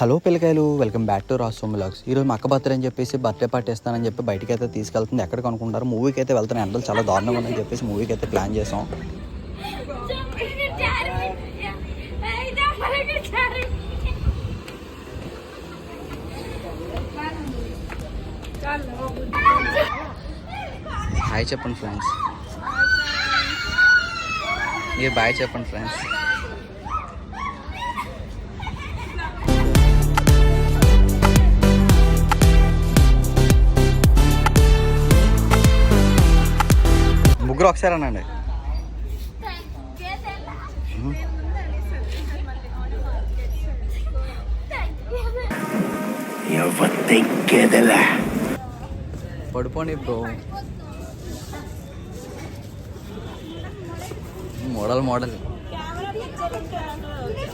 Hello పిల్లకాయలు welcome back to Rasom blogs ఈరోజు మా అక్క బర్త్డే అని చెప్పేసి బర్త్డే పార్టీ ఇస్తానని చెప్పి బయటికి అయితే తీసుకెళ్తుంది. ఎక్కడికి అనుకుంటారు మూవీకి అయితే వెళ్తాను ఎండలు చాలా దారుణంగా ఉందని చెప్పేసి మూవీకి అయితే ప్లాన్ చేసాం. హాయ్ చెప్పండి ఫ్రెండ్స్ మీరు బాయ్ చెప్పండి ఫ్రెండ్స్ ముగ్గురు ఒకసారి అనండి. పడుకోండి బ్రో. Model model.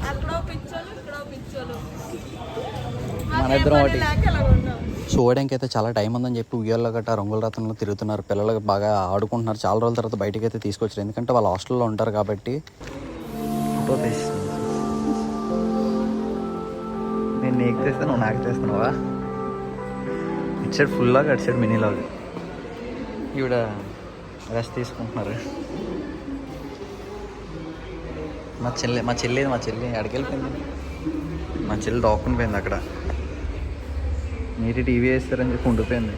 అక్కడో పిచ్చోలు ఇక్కడో పిచ్చోలు. మన ఇద్దరం ఒకటి. చూడడానికి అయితే చాలా టైం ఉందని చెప్పి ఉయ్యాల్లో గట్రా రంగుల రథంలో తిరుగుతున్నారు. పిల్లలు బాగా ఆడుకుంటున్నారు. చాలా రోజుల తర్వాత బయటికి అయితే తీసుకొచ్చారు. ఎందుకంటే వాళ్ళు హాస్టల్లో ఉంటారు కాబట్టి. ఫోటో తీసి నేను నీకు తెస్తాను నువ్వు నాకు తెస్తున్నావా? ఇటు సైడ్ ఫుల్ లాగా అటు సైడ్ మినీ లాగా ఈవిడ రెస్ట్ తీసుకుంటున్నారు. మా చెల్లి మా చెల్లి మా చెల్లి ఎక్కడికి వెళ్ళిపోయింది. మా చెల్లి దాక్కుని పోయింది అక్కడ. మీరు టీవీ వేస్తారని చెప్పి ఉండిపోయింది.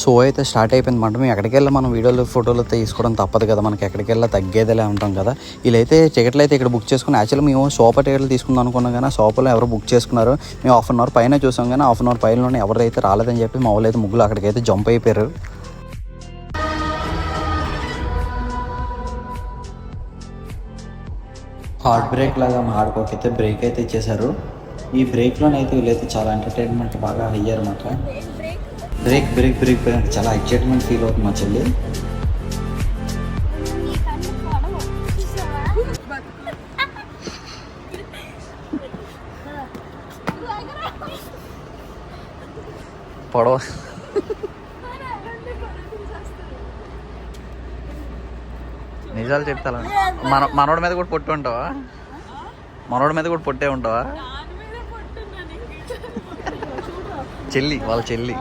సో అయితే స్టార్ట్ అయిపోయింది మాట. మేము ఎక్కడికి వెళ్ళి మనం వీడియోలు ఫోటోలు తీసుకోవడం తప్పదు కదా. మనకి ఎక్కడికి వెళ్ళి తగ్గేదిలే ఉంటాం కదా. వీళ్ళైతే టికెట్లు అయితే ఇక్కడ బుక్ చేసుకుని యాక్చువల్లీ మేము సోఫా టికెట్లు తీసుకుందాం అనుకున్నాం కానీ సోఫాలో ఎవరు బుక్ చేసుకున్నారు? మేము హాఫ్ అన్ అవర్ పైన చూసాం కానీ హాఫ్ అన్ అవర్ పైనలోనే ఎవరైతే రాలేదని చెప్పి మా వాళ్ళు అయితే ముగ్గులు అక్కడికైతే జంప్ అయిపోయారు. హార్ట్ బ్రేక్ లాగా మా ఆడుకోకైతే బ్రేక్ అయితే ఇచ్చేశారు. ఈ బ్రేక్లోనైతే వీళ్ళైతే చాలా ఎంటర్టైన్మెంట్ బాగా అయ్యారు అనమాట బ్రేక్ బ్రేక్ బ్రేక్ బ్రేక్. చాలా ఎక్సైట్మెంట్ ఫీల్ అవుతుంది మా చెల్లి. పొడవ. నిజాలు చెప్తా మన మనోడి మీద కూడా పొట్టి ఉంటావా? మనోడి మీద కూడా పొట్టే ఉంటావా? చెల్లి వాళ్ళ చెల్లి.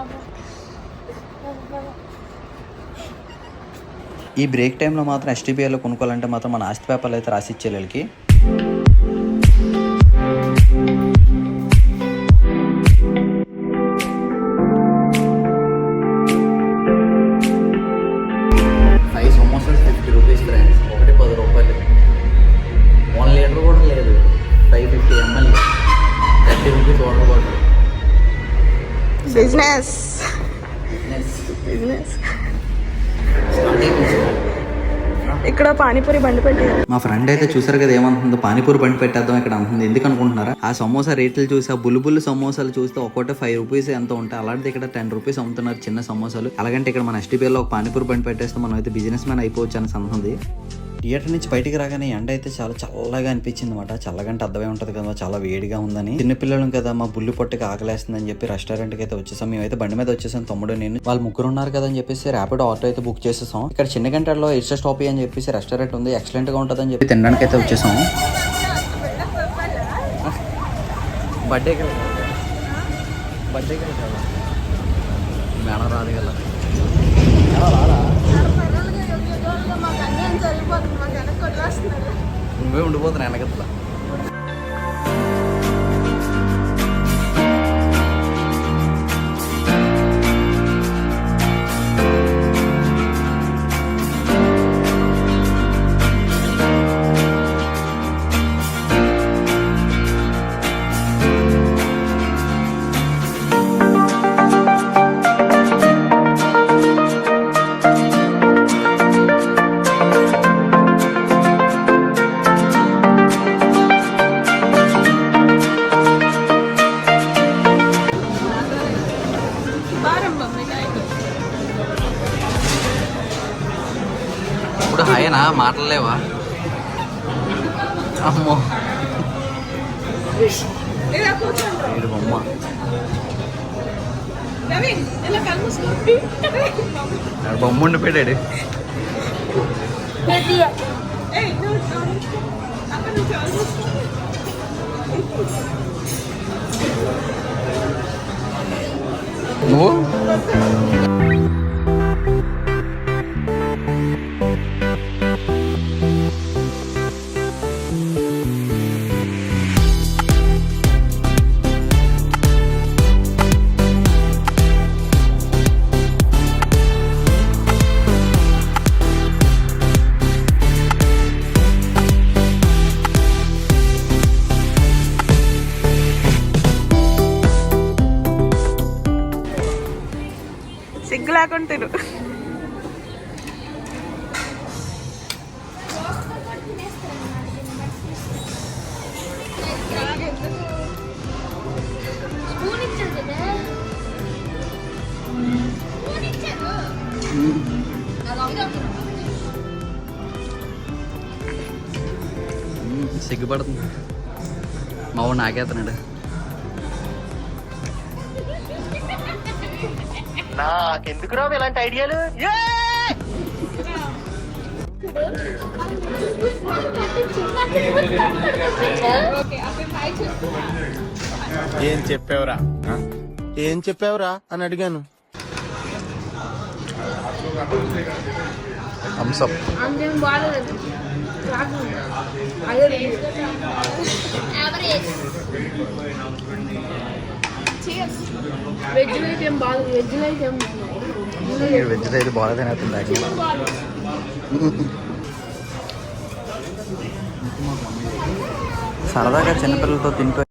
ఈ బ్రేక్ టైంలో మాత్రం ఎస్టీబీఐలో కొనుక్కోవాలంటే మాత్రం మన ఆస్తి పేపర్లు అయితే రాసిచ్చే వీళ్ళకి బిజినెస్ బిజినెస్ ఇక్కడ పానీపూరి బండి పెట్టి మా ఫ్రెండ్ అయితే చూసారు కదా ఏమంటుందో? పానీపూరి బండి పెట్టేద్దాం ఇక్కడ అంటుంది. ఎందుకు అనుకుంటున్నారా? ఆ సమోసా రేట్లు చూసి ఆ బుల్బుల్ సమోసాలు చూస్తే ఒక్కోటి ఫైవ్ రూపీస్ ఎంత ఉంటాయి. అలాంటిది ఇక్కడ టెన్ రూపీస్ అమ్ముతున్నారు చిన్న సమోసాలు. అలాగంటే ఇక్కడ మన ఎస్టీపీలో ఒక పానీపూరి బండి పెట్టేస్తే మనం అయితే బిజినెస్ మ్యాన్ అయిపోవచ్చు అని అంటుంది థియేటర్ నుంచి బయటికి రాగానే ఎండ అయితే చాలా చల్లగా అనిపించింది అనమాట చల్లగంటే అర్థమై ఉంటుంది కదా చాలా వేడిగా ఉందని. చిన్నపిల్లలు కదా మా బుల్లి పొట్టుకి అని చెప్పి రెస్టారెంట్కి అయితే వచ్చేసాం. మేమైతే బండి మీద వచ్చేసాం తమ్ముడు నేను. వాళ్ళు ముగ్గురు ఉన్నారు కదా అని చెప్పేసి ర్యాపిడ్ ఆటో అయితే బుక్ చేసేసాం. ఇక్కడ చిన్న గంటల్లో ఇష్ట స్టాప్ అని చెప్పేసి రెస్టారెంట్ ఉంది ఎక్సలెంట్గా ఉంటుంది అని చెప్పి తినడానికి అయితే వచ్చేసాం. బర్త్డే బర్త్డే మేడం రాదు కదా. రాదా? అన్యాయం మాకు వెనక్కి వదిలేస్తున్నారు. నువ్వే ఉండిపోతున్నా వెనకట్లా హాయనా? మాటలేవా అమ్మో. బొమ్మ. బొమ్మ ఉండిపోయాడు నువ్వు? సిగ్గు లేకుండా తిను. సిగ్గుపడుతుంది. మా వాడు నాకేస్తున్నాడు నాకెందుకు రావు ఇలాంటి ఐడియాలు? ఏం! చెప్పావురా? ఏం చెప్పావురా అని అడిగాను. యావరేజ్ వెజ్ అయితే ఏం బాగాలేదు అయితే ఏం అయితే బాగాలేదని అవుతుంది సరదాగా చిన్నపిల్లలతో తినిపోయి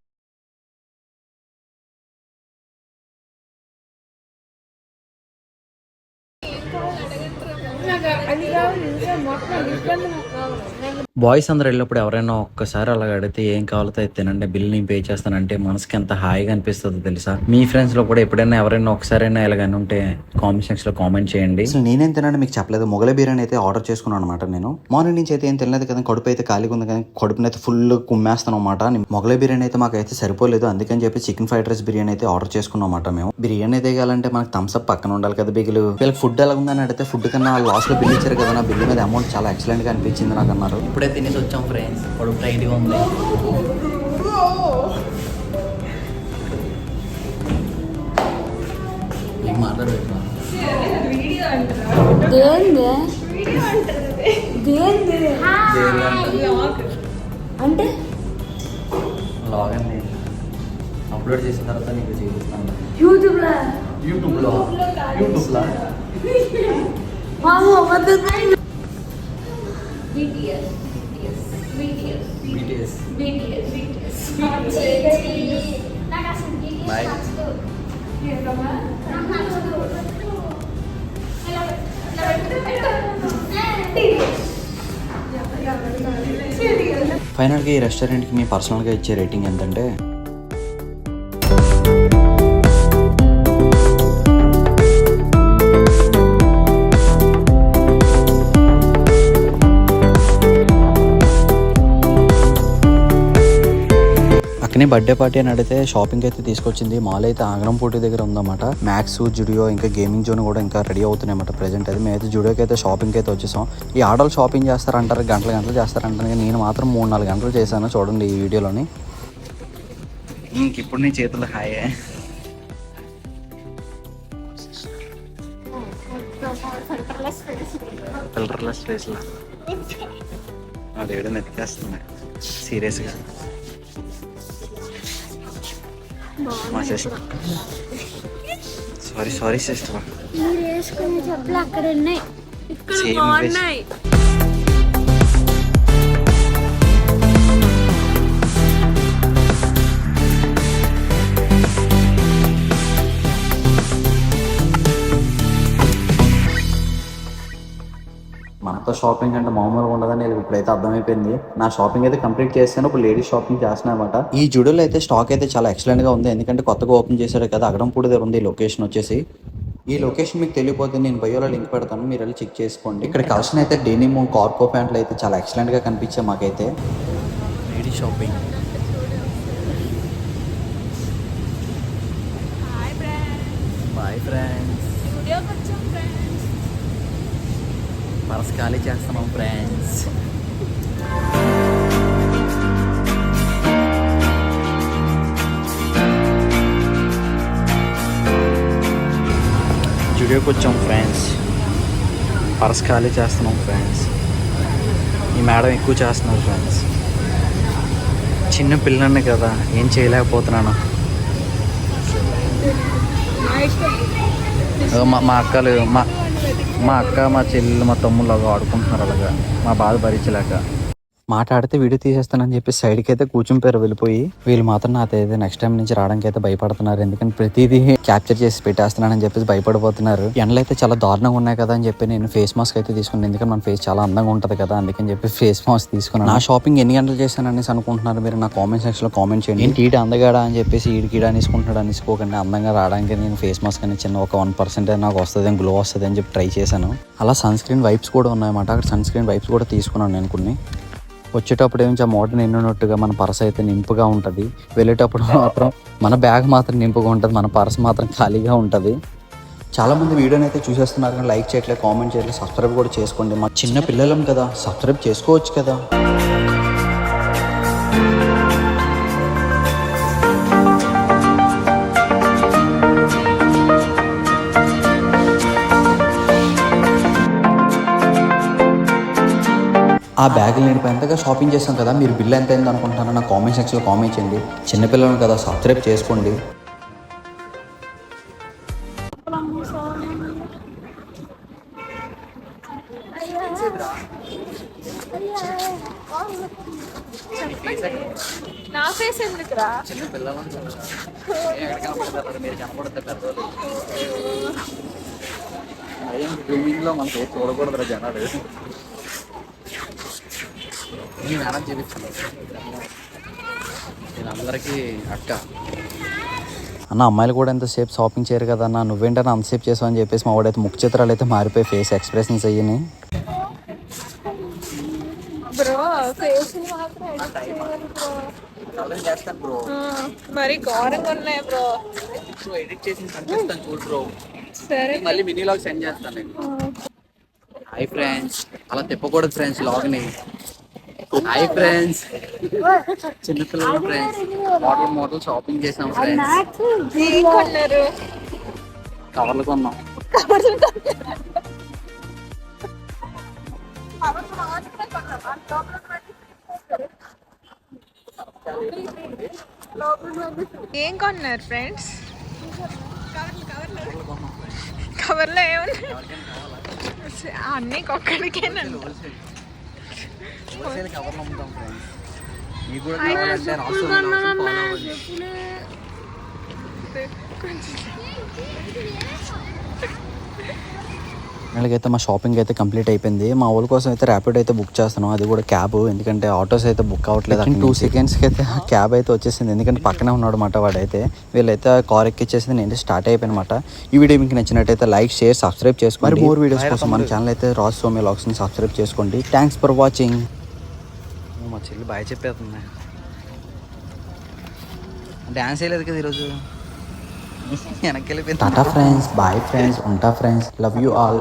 బాయ్స్ అందరు వెళ్ళినప్పుడు ఎవరైనా ఒక్కసారి అలా అడిగితే ఏం కావాలో తినండి బిల్ నేను పే చేస్తానంటే మనసుకి ఎంత హాయిగా అనిపిస్తుందో తెలుసా? మీ ఫ్రెండ్స్లో కూడా ఎప్పుడైనా ఎవరైనా ఒకసారైనా ఇలాగని ఉంటే కామెంట్ సెక్షన్లో కామెంట్ చేయండి. అసలు నేనేం తినండి మీకు చెప్పలేదు. మొగల బిర్యానీ అయితే ఆర్డర్ చేసుకున్నాను అనమాట నేను. మార్నింగ్ నుంచి అయితే ఏం తినలేదు కదా కడుపు అయితే ఖాళీగా ఉంది కానీ కడుపుని అయితే ఫుల్ కుమ్మేస్తాను అనమాట మొగల బిర్యానీ అయితే మాకు అయితే సరిపోలేదు. అందుకని చెప్పి చికెన్ ఫ్రైడ్ రైస్ బిర్యానీ అయితే ఆర్డర్ చేసుకున్నాం అనమాట మేము. బిర్యానీ అయితే కావాలంటే మనకు థమ్స్అప్ పక్కన ఉండాలి కదా బిగులు వీళ్ళకి ఫుడ్ ఎలా ఉందని అడిగితే ఫుడ్ కన్నా లాస్ట్లో బిల్ ఇచ్చారు కదా నా బిల్ మీద అమౌంట్ చాలా ఎక్సలెంట్గా అనిపించింది నాకు అన్నారు. ఇప్పుడే తినేసి వచ్చాం ఫ్రెండ్స్ కడుపు టైట్గా ఉంది ఏం మాట్లాడలేదు అంటే లాగ్ అండి అప్లోడ్ చేసిన తర్వాత నీకు చూపిస్తాను యూట్యూబ్లో యూట్యూబ్లో యూట్యూబ్లో మామ BTS ఫైనల్గా ఈ రెస్టారెంట్కి మీ పర్సనల్గా ఇచ్చే రేటింగ్ ఎంతంటే? పక్కనే బర్త్డే పార్టీ అని అడిగితే షాపింగ్ అయితే తీసుకొచ్చింది. మాల్ అయితే ఆగ్రం పోటీ దగ్గర ఉందన్నమాట. మ్యాక్స్ జుడియో ఇంకా గేమింగ్ జోన్ కూడా ఇంకా రెడీ అవుతున్నాయి అన్నమాట ప్రెజెంట్ అయితే. మేమైతే జుడియోకి అయితే షాపింగ్ అయితే వచ్చేసాం. ఈ ఆడలు షాపింగ్ చేస్తారంటారు గంటలు గంటలు చేస్తారంటారు కానీ నేను మాత్రం మూడు నాలుగు గంటలు చేశాను చూడండి ఈ వీడియోలోని. ఇప్పుడు నీ చేతులు హాయ్. ఫిల్టర్లెస్ ఫేస్లో అదేడు నెత్తికేస్తుంది సీరియస్గా మా సిస్టర్ సారీ సారీ సిస్టర్ మీరు వేసుకునే చెప్పులు అక్కడ ఉన్నాయి ఇక్కడ బాగున్నాయి. మనతో షాపింగ్ అంటే మామూలుగా ఉండదని ఇప్పుడైతే అర్థమైపోయింది. నా షాపింగ్ అయితే కంప్లీట్ చేశాను. ఇప్పుడు లేడీస్ షాపింగ్ చేస్తున్నాను అనమాట ఈ జుడియోలో అయితే స్టాక్ అయితే చాలా ఎక్సలెంట్గా ఉంది. ఎందుకంటే కొత్తగా ఓపెన్ చేశారు కదా అగడంపూడి దగ్గర ఉంది ఈ లొకేషన్ వచ్చేసి. ఈ లొకేషన్ మీకు తెలియపోతే నేను బయోలో లింక్ పెడతాను. మీరు వెళ్ళి చెక్ చేసుకోండి. ఇక్కడ కలెక్షన్ అయితే డెనిమ్ కార్కో ప్యాంట్లు అయితే చాలా ఎక్సలెంట్గా కనిపించాయి మాకైతే lady shopping boy friends purse ఖాళీ చేస్తున్నాం ఫ్రెండ్స్ జుడియోకి వచ్చాం ఫ్రెండ్స్ పర్స్ ఖాళీ చేస్తున్నాం ఫ్రెండ్స్ ఈ మేడం ఎక్కువ చేస్తున్నారు ఫ్రెండ్స్ చిన్న పిల్లని కదా ఏం చేయలేకపోతున్నాను. మా అక్కలు మా మా అక్క మా చెల్లెలు మా తమ్ముళ్ళు అలాగా ఆడుకుంటున్నారు అలాగా. మా బాధ భరించలేక. మాట్లాడితే వీడియో తీసేస్తానని చెప్పి సైడ్కి అయితే కూర్చుంపారు వెళ్ళిపోయి వీళ్ళు మాత్రం నాతో నెక్స్ట్ టైం నుంచి రావడానికి అయితే భయపడుతున్నారు. ఎందుకంటే ప్రతిదీ క్యాప్చర్ చేసి పెట్టేస్తున్నానని చెప్పేసి భయపడిపోతున్నారు. ఎండలు అయితే చాలా దారుణంగా ఉన్నాయి కదా అని చెప్పి నేను ఫేస్ మాస్క్ అయితే తీసుకున్నాను. ఎందుకంటే మన ఫేస్ చాలా అందంగా ఉంటుంది కదా అందుకని చెప్పి ఫేస్ మాస్క్ తీసుకున్నాను. నా షాపింగ్ ఎన్ని గంటలు చేశాను అనేసి అనుకుంటున్నారు మీరు? నా కామెంట్ సెక్షన్లో కామెంట్ చేయండి. ఏంటి ఈడు అందగాడా అని చెప్పేసి ఈడికి ఈడ అనేసుకుంటున్నాడు అనేసుకోకండి అందంగా రావడానికి నేను ఫేస్ మాస్క్ అని చిన్న ఒక వన్ పర్సెంట్ నాకు వస్తుంది గ్లో వస్తుంది అని చెప్పి ట్రై చేశాను. అలా సన్ స్క్రీన్ వైప్స్ కూడా ఉన్నాయన్నమాట. అక్కడ సన్ స్క్రీన్ వైప్స్ కూడా తీసుకున్నాను నేను కొన్ని. వచ్చేటప్పుడు ఏమి ఆ నిండినట్టుగా మన పర్స్ అయితే నింపుగా ఉంటుంది. వెళ్ళేటప్పుడు మాత్రం మన బ్యాగ్ మాత్రం నింపుగా ఉంటుంది మన పర్స్ మాత్రం ఖాళీగా ఉంటుంది. చాలామంది వీడియోని అయితే చూసేస్తున్నారు కానీ లైక్ చేయట్లేదు కామెంట్ చేయట్లేదు సబ్స్క్రైబ్ కూడా చేసుకోండి. మా చిన్న పిల్లలం కదా సబ్స్క్రైబ్ చేసుకోవచ్చు కదా. ఆ బ్యాగులు నేను ఎంతగా షాపింగ్ చేస్తాం కదా మీరు బిల్ ఎంత అయింది అనుకుంటున్నారో నా కామెంట్ సెక్షన్లో కామెంట్ చేయండి. చిన్నపిల్లలు కదా సబ్స్క్రైబ్ చేసుకోండి. నా ఫేస్ ఎందుకురా? లో మనకి చూడకూడదు జనాలు. చూపించాను నేను అందరికీ అక్క. అన్న అమ్మాయిలు కూడా ఎంతసేపు షాపింగ్ చేయరు కదా అన్న. నువ్వేంటన్నా అంతసేపు చేసావు అని చెప్పేసి మా వాడైతే ముఖ చిత్రాలు అయితే మారిపోయి ఫేస్ ఎక్స్ప్రెషన్స్ అయ్యి బ్రో ఫేస్ మాత్రం edit చేయాలి bro. చేస్తాను బ్రో ఆ, మరి ఘోరంగా ఉన్నాయి బ్రో ఎడిట్ చేసి పంపిస్తాను చూడు బ్రో సరే. మళ్ళీ మినీ లాగ్ సెండ్ చేస్తాను నేను. హాయ్ ఫ్రెండ్స్ అలా తిప్పకూడదు ఫ్రెండ్స్ లాగ్ని హాయ్ ఫ్రెండ్స్ చిన్నపిల్లలు ఫ్రెండ్స్ మోడల్ మోడల్ షాపింగ్ చేసాం ఫ్రెండ్స్ కవర్లు కొన్నాం. ఏం కొన్నారు ఫ్రెండ్స్ కవర్లో ఏమున్నాయి? అన్నీ ఒక్కడికేనండి హోల్సేల్ కవర్లు అమ్ముతాం ఫ్రెండ్స్ మీకు కూడా కావాలంటే. అయితే మా షాపింగ్ అయితే కంప్లీట్ అయిపోయింది. మా ఊళ్ళ కోసం అయితే ర్యాపిడ్ అయితే బుక్ చేస్తున్నాం. అది కూడా క్యాబ్ ఎందుకంటే ఆటోస్ అయితే బుక్ అవ్వట్లేదు టూ సెకండ్స్కి అయితే క్యాబ్ అయితే వచ్చేసింది. ఎందుకంటే పక్కనే ఉన్నాడు అనమాట వాడైతే. వీళ్ళైతే కార్ ఎక్కిచ్చేసింది నేను స్టార్ట్ అయిపోయినమాట ఈ వీడియో మీకు నచ్చినట్టయితే లైక్ షేర్ సబ్స్క్రైబ్ చేసుకోండి. మరి మోర్ వీడియోస్ కోసం మన ఛానల్ అయితే రాజ్ సోమ్య లాగ్స్ని సబ్స్క్రైబ్ చేసుకోండి. థ్యాంక్స్ ఫర్ వాచింగ్ మా చెల్లి బాగా చెప్పేస్తుంది డ్యాన్స్ వేయలేదు కదా ఈరోజు వెనక్కి వెళ్ళిపోయింది టాటా ఫ్రెండ్స్ బాయ్ ఫ్రెండ్స్ ఉంటా ఫ్రెండ్స్ లవ్ యూ ఆల్